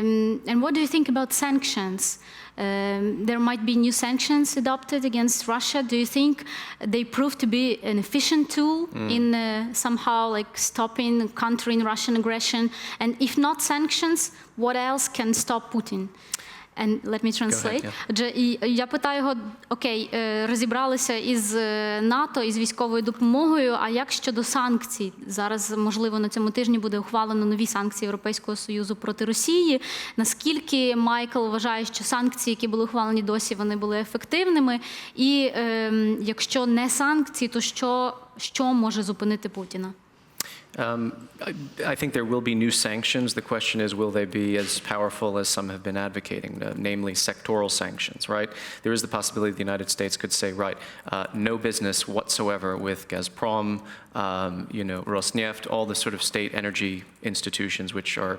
Um, and what do you think about sanctions? Um, there might be new sanctions adopted against Russia. Do you think they prove to be an efficient tool in uh, somehow like stopping, countering Russian aggression? And if not sanctions, what else can stop Putin? And let me translate. yeah. Отже, і я питаю його: окей, е, розібралися із е, НАТО із військовою допомогою. А як щодо санкцій? Зараз можливо на цьому тижні буде ухвалено нові санкції Європейського союзу проти Росії. Наскільки Майкл вважає, що санкції, які були ухвалені досі, вони були ефективними? І ем, якщо не санкції, то що, що може зупинити Путіна? Um, I, I think there will be new sanctions. The question is, will they be as powerful as some have been advocating, uh, namely sectoral sanctions, right? There is the possibility the United States could say, right, uh, no business whatsoever with Gazprom, um, you know, Rosneft, all the sort of state energy institutions which are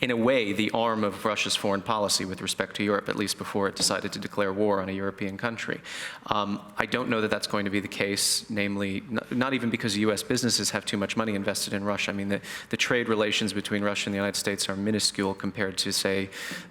in a way, the arm of Russia's foreign policy with respect to Europe, at least before it decided to declare war on a European country. Um, I don't know that that's going to be the case, namely, not even because U.S. businesses have too much money invested in Russia. I mean, the, the trade relations between Russia and the United States are minuscule compared to, say,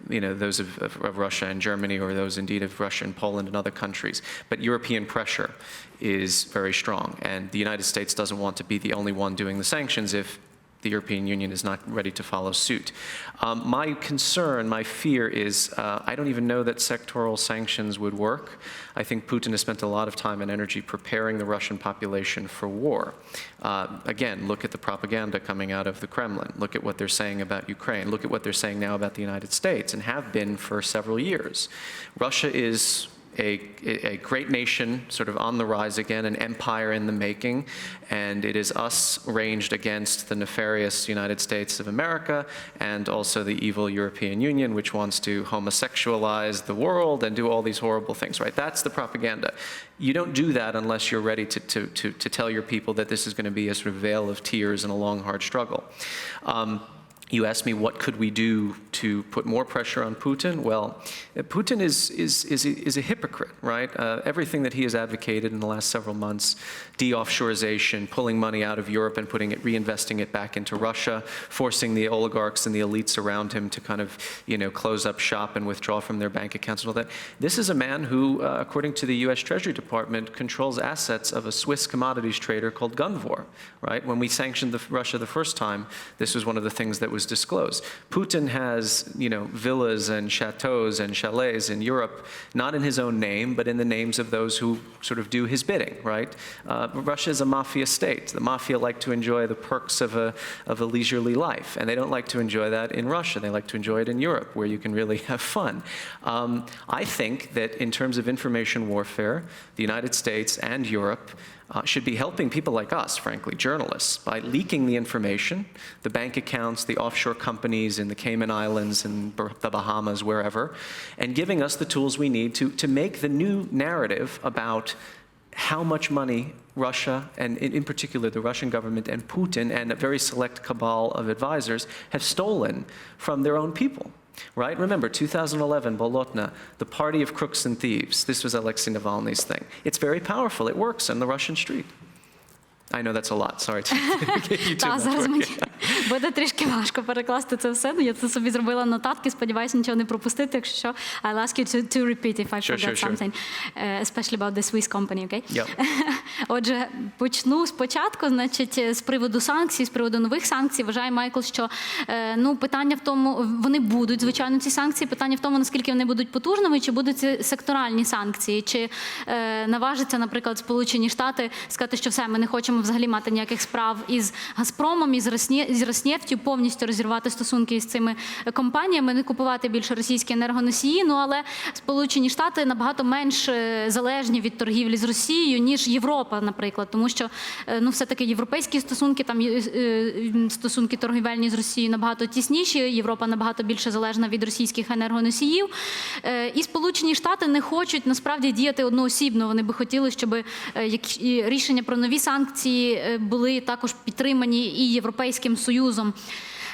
you know, those of, of, of Russia and Germany, or those indeed of Russia and Poland and other countries. But European pressure is very strong, and the United States doesn't want to be the only one doing the sanctions if the European Union is not ready to follow suit. Um, my concern, my fear is uh, I don't even know that sectoral sanctions would work. I think Putin has spent a lot of time and energy preparing the Russian population for war. Uh, again, look at the propaganda coming out of the Kremlin. Look at what they're saying about Ukraine. Look at what they're saying now about the United States and have been for several years. Russia is a, a great nation, sort of on the rise again, an empire in the making, and it is us ranged against the nefarious United States of America and also the evil European Union, which wants to homosexualize the world and do all these horrible things, right? That's the propaganda. You don't do that unless you're ready to, to, to, to tell your people that this is going to be a sort of veil of tears and a long, hard struggle. Um, you asked me what could we do to put more pressure on Putin. Well, uh, Putin is is is a, is a hypocrite, right? Uh, everything that he has advocated in the last several months, de-offshorization, pulling money out of Europe and putting it, reinvesting it back into Russia, forcing the oligarchs and the elites around him to kind of you know close up shop and withdraw from their bank accounts and all that. This is a man who, uh, according to the U.S. Treasury Department, controls assets of a Swiss commodities trader called Gunvor, right? When we sanctioned the, Russia the first time, this was one of the things that was disclosed. Putin has, you know, villas and chateaus and chalets in Europe, not in his own name, but in the names of those who sort of do his bidding, right? Uh, Russia is a mafia state. The mafia like to enjoy the perks of a, of a leisurely life, and they don't like to enjoy that in Russia. They like to enjoy it in Europe, where you can really have fun. Um, I think that in terms of information warfare, the United States and Europe uh, should be helping people like us, frankly, journalists, by leaking the information, the bank accounts, the offshore companies in the Cayman Islands and the Bahamas, wherever, and giving us the tools we need to, to make the new narrative about how much money Russia, and in, in particular the Russian government and Putin and a very select cabal of advisors, have stolen from their own people right? Remember, 2011, Bolotna, the party of crooks and thieves. This was Alexei Navalny's thing. It's very powerful. It works on the Russian street. I know that's a lot. Sorry to give you too much work. буде трішки важко перекласти це все. Ну, я це собі зробила нотатки. Сподіваюся, нічого не пропустити. Якщо що, I'll ask you to, to repeat if I Sure, forget sure, sure. something, uh, especially about the Swiss company, okay? Yep. Отже, почну спочатку, значить, з приводу санкцій, з приводу нових санкцій. Вважає Майкл, що е, ну питання в тому, вони будуть звичайно ці санкції. Питання в тому, наскільки вони будуть потужними, чи будуть ці секторальні санкції, чи е, наважиться, наприклад, Сполучені Штати сказати, що все, ми не хочемо взагалі мати ніяких справ із Газпромом, із Росні... з Роснефтю, повністю розірвати стосунки із цими компаніями, не купувати більше російські енергоносії. Ну але Сполучені Штати набагато менш е, залежні від торгівлі з Росією, ніж Європа, наприклад, тому що е, ну все таки європейські стосунки, там е, стосунки торгівельні з Росією набагато тісніші. Європа набагато більше залежна від російських енергоносіїв. І Сполучені Штати не хочуть насправді діяти одноосібно. Вони би хотіли, щоб рішення про нові санкції були також підтримані і Європейським Союзом.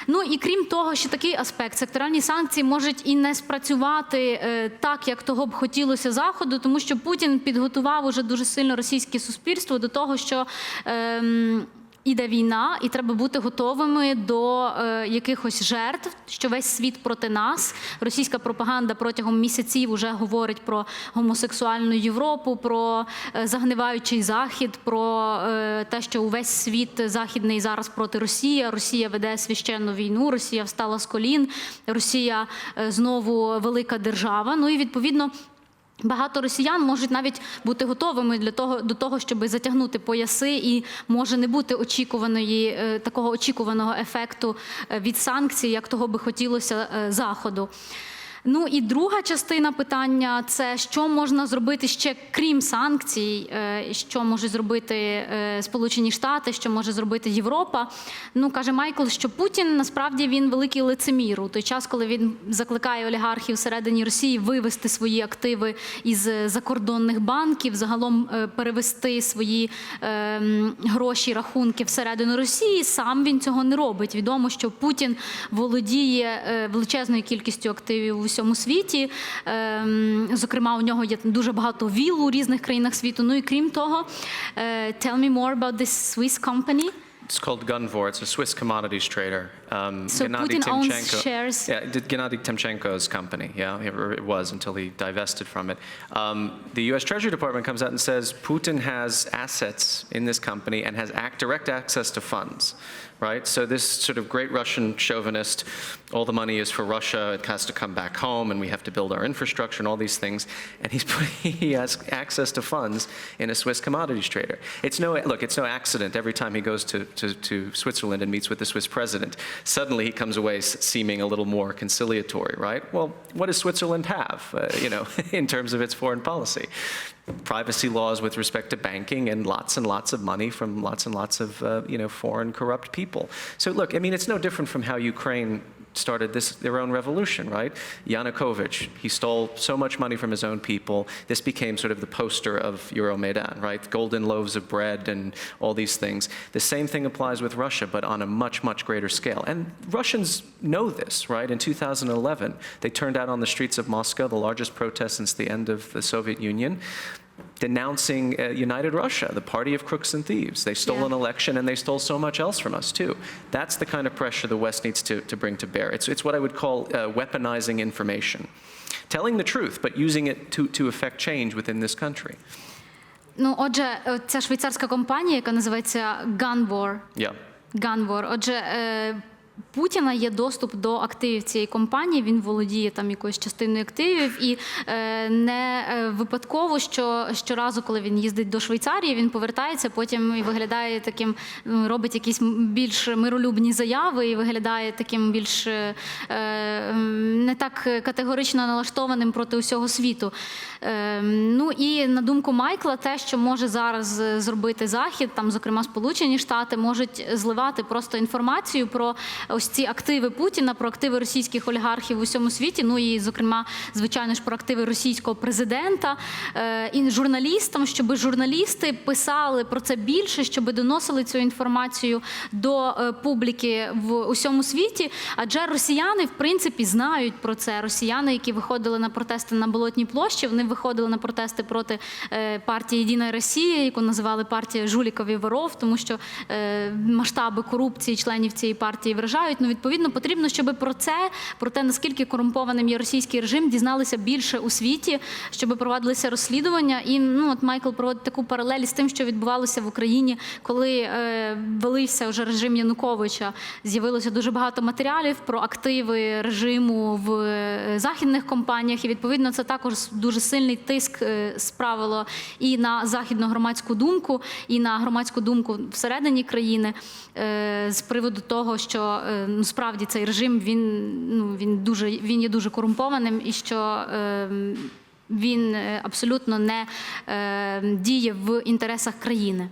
Ну і крім того, ще такий аспект: секторальні санкції можуть і не спрацювати е, так, як того б хотілося заходу, тому що Путін підготував уже дуже сильно російське суспільство до того, що. ем, іде війна, і треба бути готовими до е, якихось жертв, що весь світ проти нас. Російська пропаганда протягом місяців вже говорить про гомосексуальну Європу, про е, загниваючий захід, про е, те, що увесь світ західний зараз проти Росії. Росія веде священну війну, Росія встала з колін, Росія знову велика держава. Ну і відповідно. Багато росіян можуть навіть бути готовими для того до того, щоб затягнути пояси, і може не бути очікуваної е, такого очікуваного ефекту е, від санкцій, як того би хотілося е, заходу. Ну і друга частина питання це що можна зробити ще крім санкцій, е, що можуть зробити е, Сполучені Штати, що може зробити Європа. Ну каже Майкл, що Путін насправді він великий лицемір у той час, коли він закликає олігархів всередині Росії вивести свої активи із закордонних банків, загалом е, перевести свої гроші, рахунки всередину Росії. Сам він цього не робить. Відомо, що Путін володіє величезною кількістю активів у всьому світі. Ем, Зокрема, у нього є дуже багато віл у різних країнах світу. Ну і крім того, е, tell me more about this Swiss company. It's called Gunvor. It's a Swiss commodities trader. Um, So Putin owns Timchenko- shares? Yeah, did Gennady Timchenko's company. Yeah, it was until he divested from it. Um, the U.S. Treasury Department comes out and says Putin has assets in this company and has act, direct access to funds. Right, so this sort of great Russian chauvinist, all the money is for Russia. It has to come back home, and we have to build our infrastructure and all these things. And he's he has access to funds in a Swiss commodities trader. It's no look. It's no accident. Every time he goes to, to, to Switzerland and meets with the Swiss president, suddenly he comes away seeming a little more conciliatory. Right? Well, what does Switzerland have? Uh, you know, in terms of its foreign policy privacy laws with respect to banking and lots and lots of money from lots and lots of uh, you know foreign corrupt people. So look, I mean, it's no different from how Ukraine started this their own revolution, right? Yanukovych, he stole so much money from his own people. This became sort of the poster of Euromaidan, right? Golden loaves of bread and all these things. The same thing applies with Russia, but on a much, much greater scale. And Russians know this, right? In 2011, they turned out on the streets of Moscow, the largest protest since the end of the Soviet Union denouncing uh, United Russia, the party of crooks and thieves. They stole Yeah. an election and they stole so much else from us, too. That's the kind of pressure the West needs to, to bring to bear. It's, it's what I would call uh, weaponizing information. Telling the truth, but using it to, to effect change within this country. Ну, отже, е, ця швейцарська компанія, яка називається Gunvor, Yeah. Ганвор. Отже, е, Путіна є доступ до активів цієї компанії. Він володіє там якоюсь частиною активів, і е, не е, випадково, що щоразу, коли він їздить до Швейцарії, він повертається, потім і виглядає таким, ну, робить якісь більш миролюбні заяви, і виглядає таким більш е, не так категорично налаштованим проти усього світу. Е, ну і на думку Майкла, те, що може зараз е, зробити захід, там, зокрема, Сполучені Штати, можуть зливати просто інформацію про ось ці активи Путіна, про активи російських олігархів в усьому світі. Ну і, зокрема, звичайно ж, про активи російського президента е, і журналістам, щоб журналісти писали про це більше, щоб доносили цю інформацію до е, публіки в усьому світі. Адже росіяни, в принципі, знають про це. Росіяни, які виходили на протести на Болотній площі, вони виходили на протести проти е, партії Єдина Росія, яку називали партія жуліків і воров, тому що масштаби корупції членів цієї партії вражають. Ну, відповідно, потрібно, щоб про це, про те, наскільки корумпованим є російський режим, дізналися більше у світі, щоб провадилися розслідування. І ну, от Майкл проводить таку паралель з тим, що відбувалося в Україні, коли е, велився вже режим Януковича. З'явилося дуже багато матеріалів про активи режиму в е, західних компаніях. І відповідно це також дуже сильний тиск е, справило і на західну громадську думку, і на громадську думку всередині країни е, з приводу того, що ну, справді цей режим він, ну, він, дуже, він є дуже корумпованим і що. е, Він е, абсолютно не е, діє в інтересах країни.